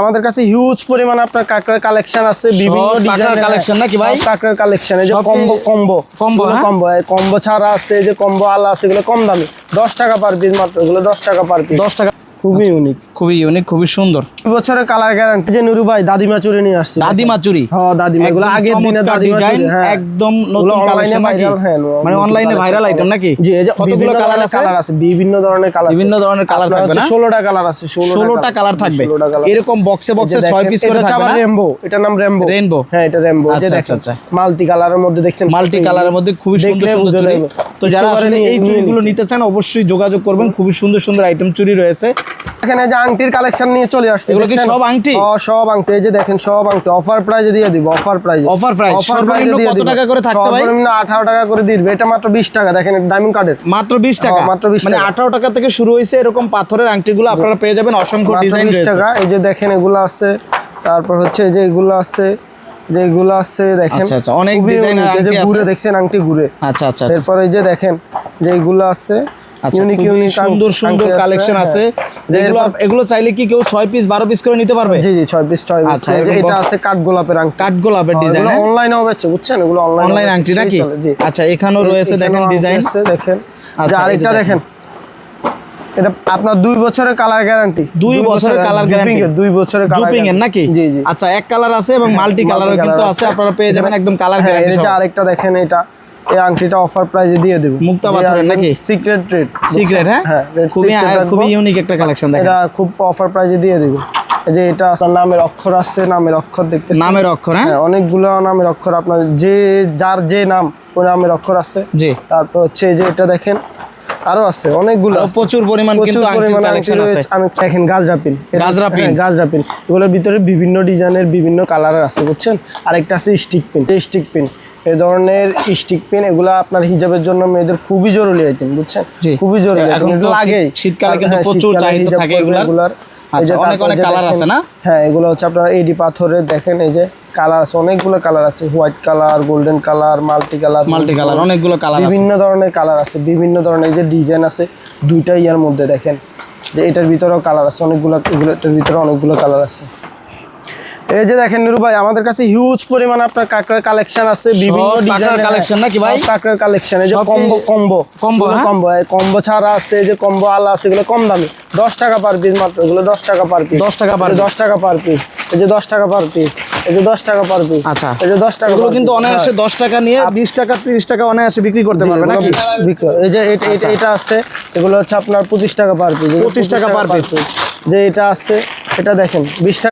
আমাদের কাছে হিউজ পরিমাণ আপনার কাঁকড়ার কালেকশন আছে বিভিন্ন ডিজাইনের কালেকশন নাকি ভাই? কাকড়ার কালেকশন এই যে কম্বো কম্বো কম্বো হ্যাঁ? কম্বো কম্বো ছাড়া আছে এই যে কম্বো আলা আছে এগুলো কম দামি দশ টাকা পার পিস মাত্র এগুলো দশ টাকা পার পিস দশ টাকা খুবই ইউনিক খুবই ইউনিক খুবই সুন্দর। বছরের কালার গ্যারান্টি যে নুরু ভাই দাদিমা চুরি নিয়ে আসছে। দাদিমা চুরি? হ্যাঁ দাদিমা এগুলো আগের চমৎকার দাদিমা চুরি হ্যাঁ। একদম নতুন কালেকশন নাকি? হ্যাঁ, মানে অনলাইনে ভাইরাল আইটেম নাকি? জি কতগুলো কালার আছে? কালার আছে বিভিন্ন ধরনের কালার বিভিন্ন ধরনের colour থাকবে না? ষোলোটা কালার আছে ষোলোটা কালার থাকবে। এরকম বক্সে বক্সে ছয় পিস করে থাকবে না? এটার নাম রেমবো Rainbow? হ্যাঁ এটা রেমবো আচ্ছা, আচ্ছা, আচ্ছা। মাল্টি কালারের মধ্যে দেখছেন মাল্টি কালারের মধ্যে খুবই সুন্দর সুন্দর যাবে। তো যারা আসলে এই নিতে। নিতে চান অবশ্যই যোগাযোগ করবেন। খুবই সুন্দর সুন্দর আইটেম চুরি রয়েছে। এখানে যে আংটির কালেকশন নিয়ে চলে আসছে এগুলো কি সব আংটি? হ্যাঁ, সব আংটি। এই যে দেখেন সব আংটি। অফার প্রাইজে দিয়ে দিব অফার প্রাইজে Offer price? সর্বনিম্ন কত টাকা করে থাকছে ভাই? সর্বনিম্ন 18 টাকা করে দিবে। এটা মাত্র 20 টাকা দেখেন ডায়মন্ড কার্ডের মাত্র বিশ টাকা? মাত্র 20 মানে টাকা। আঠারো টাকা থেকে শুরু হয়েছে এরকম পাথরের আংটিগুলো আপনারা পেয়ে যাবেন। অসংখ্য ডিজাইন 20 টাকা। এই যে দেখেন এগুলো আছে। তারপর হচ্ছে এই যে এগুলো আছে যে এগুলো আছে দেখেন। আচ্ছা, আচ্ছা, অনেক যে আংটি আছে। ঘুরে দেখছেন আংটি ঘুরে। আচ্ছা আচ্ছা আচ্ছা। এরপর এই যে দেখেন যে এগুলো আছে আচ্ছা ইউনিক ইউনিক সুন্দর সুন্দর কালেকশন আছে। এগুলো চাইলে কি কেউ ছয় পিস বারো পিস করে নিতে পারবে? জি জি ছয় পিস ছয় পিস আচ্ছা, এটা আছে কাঠ গোলাপের আংটি। কাঠগোলাপের ডিজাইন অনলাইনেও বেচছে বুঝছেন? এগুলো অনলাইন অনলাইন আংটি নাকি? আচ্ছা এখানেও রয়েছে দেখেন ডিজাইন দেখেন। আচ্ছা, আরেকটা দেখেন। দেখেন। এটা আপনার দুই বছরের কালার গ্যারান্টি দুই বছরের কালার গ্যারান্টি দুই বছরের জুপিং এর নাকি? জি জি। আচ্ছা এক কালার আছে এবং মাল্টি কালারও কিন্তু আছে। আপনারা পেয়ে যাবেন একদম কালার হ্যাঁ, গ্যারান্টি আরেকটা দেখেন এটা। এই আংটিটা অফার প্রাইজে দিয়ে দেব। মুক্তা পাথরের নাকি? সিক্রেট রেট সিক্রেট হ্যাঁ? হ্যাঁ খুবই খুবই ইউনিক একটা কালেকশন দেখেন। এটা খুব অফার প্রাইজে দিয়ে দেব। এই যে এটা আপনার নামের অক্ষর আছে নামের অক্ষর দেখতে নামের অক্ষর হ্যাঁ? হ্যাঁ অনেকগুলো নামের অক্ষর আপনার যে যার যে নাম ওই নামের অক্ষর আছে। জি। তারপর হচ্ছে এই যে এটা দেখেন আরও আছে অনেকগুলো প্রচুর পরিমাণ কিন্তু আংটির পরিমাণে কালেকশন আছে। আমি দেখেন গাজরা পিন গাজরা পিন? হ্যাঁ, গাজরা পিন। এগুলোর ভিতরে বিভিন্ন ডিজাইনের বিভিন্ন কালারের আছে বুঝছেন? আরেকটা আছে স্টিক পিন। Stick pin. এই ধরনের স্টিক পিন এগুলো আপনার হিজাবের জন্য মেয়েদের খুবই জরুরি আইটেম বুঝছেন? খুবই জরুরি এখন লাগে শীতকালে কিন্তু প্রচুর চাহিদা থাকে এগুলার। আচ্ছা, অনেক অনেক colour আছে না? হ্যাঁ এগুলো হচ্ছে আপনার এডি পাথরের দেখেন এই যে কালার আছে অনেকগুলো কালার আছে white colour golden colour multi colour multi colour অনেকগুলো কালার আছে। বিভিন্ন ধরনের কালার আছে বিভিন্ন ধরনের যে ডিজাইন আছে দুইটা ইয়ার মধ্যে দেখেন। যে এটার ভিতরেও কালার আছে অনেকগুলো এগুলো এটার ভিতরে অনেকগুলো কালার আছে। এই যে দেখেন নুরু ভাই আমাদের কাছে হিউজ পরিমাণ আপনার কাঁকড়ার কালেকশন আছে বিভিন্ন ডিজাইনের collection নাকি ভাই? কাঁকড়ার কালেকশন এই যে সব কি- কম্বো কম্বো combo, হ্যাঁ? কম্বো কম্বো ছাড়া আছে এই যে কম্বো আলা আছে এগুলো কম দামি দশ টাকা পার পিস মাত্র এগুলো দশ টাকা পার পিস 10 টাকা piece। দশ টাকা পার পিস এই যে দশ টাকা পার পিস এই যে দশ টাকা পার পিস আচ্ছা এই যে দশ টাকা এগুলো কিন্তু। অনায়াসে দশ টাকা নিয়ে বিশ টাকা তিরিশ টাকা অনায়াসে বিক্রি করতে পারবে নাকি এই যে এটা- এটা- এটা আছে এগুলো হচ্ছে আপনার পঁচিশ টাকা পার পিস 25 টাকা পার piece। যে এটা আছে এটা দেখেন বিশ টাকা